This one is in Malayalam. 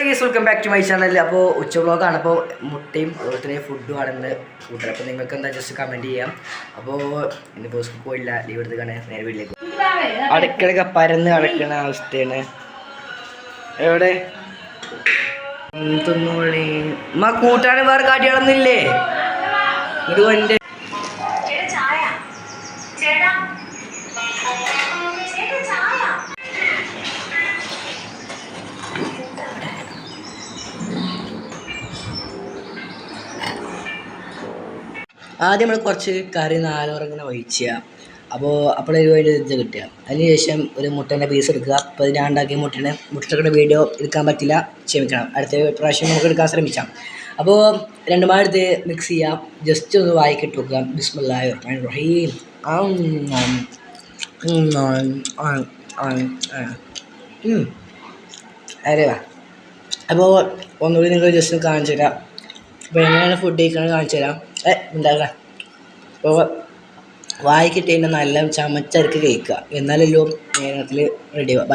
Hello guys welcome back to my channel അപ്പോൾ ഉച്ച വ്ളോഗാണ് അപ്പോൾ മുട്ടയും അതുപോലെ ഫുഡും ആണെന്ന് ഫുഡ് അപ്പോൾ നിങ്ങൾക്ക് എന്താ ജസ്റ്റ് കമന്റ് ചെയ്യാം. അപ്പോൾ ഇന്നിപ്പോൾ സ്കൂൾ പോയില്ല. ലീവ് എടുത്ത് കാണാൻ നേരെ വീട്ടിലേക്ക്. അടുക്കളൊക്കെ പരന്ന് അടക്കണ അവസ്ഥയാണ്. എവിടെ? തിന്നോളി. മാ കൂട്ടാൻ വേറെ കാട്ടികളൊന്നുമില്ലേ ഇത് എന്റെ ആദ്യം നമ്മൾ കുറച്ച് കറി നാലോറങ്ങനെ ഒഴിക്കുക അപ്പോൾ അപ്പോഴൊരു വേണ്ടി ഇത് കിട്ടുക. അതിനുശേഷം ഒരു മുട്ടേന്റെ പീസ് എടുക്കുക. അപ്പോൾ ഇത് ഞാൻ ഉണ്ടാക്കിയ മുട്ടേന്റെ മുട്ടയുടെ വീഡിയോ എടുക്കാൻ പറ്റില്ല. ക്ഷമിക്കണം. അടുത്ത പ്രാവശ്യം നമുക്ക് എടുക്കാൻ ശ്രമിക്കാം. അപ്പോൾ രണ്ട് മാസം എടുത്ത് മിക്സ് ചെയ്യാം. ജസ്റ്റ് ഒന്ന് വായിക്കിട്ട് വെക്കുക റഹ്മാനിർ റഹീം. വാ. അപ്പോൾ ഒന്നുകൂടി നിങ്ങൾ ജസ്റ്റ് കാണിച്ചു തരാം അപ്പോൾ എങ്ങനെയാണ് ഫുഡ് കഴിക്കണമെന്ന് കാണിച്ചു തരാം ഏ ഉണ്ടാക്കാം അപ്പോൾ വായിൽ കഴിഞ്ഞാൽ നല്ല ചമച്ചരക്ക് കഴിക്കുക എന്നാലല്ലോ നേരത്തിൽ റെഡി ആവുക.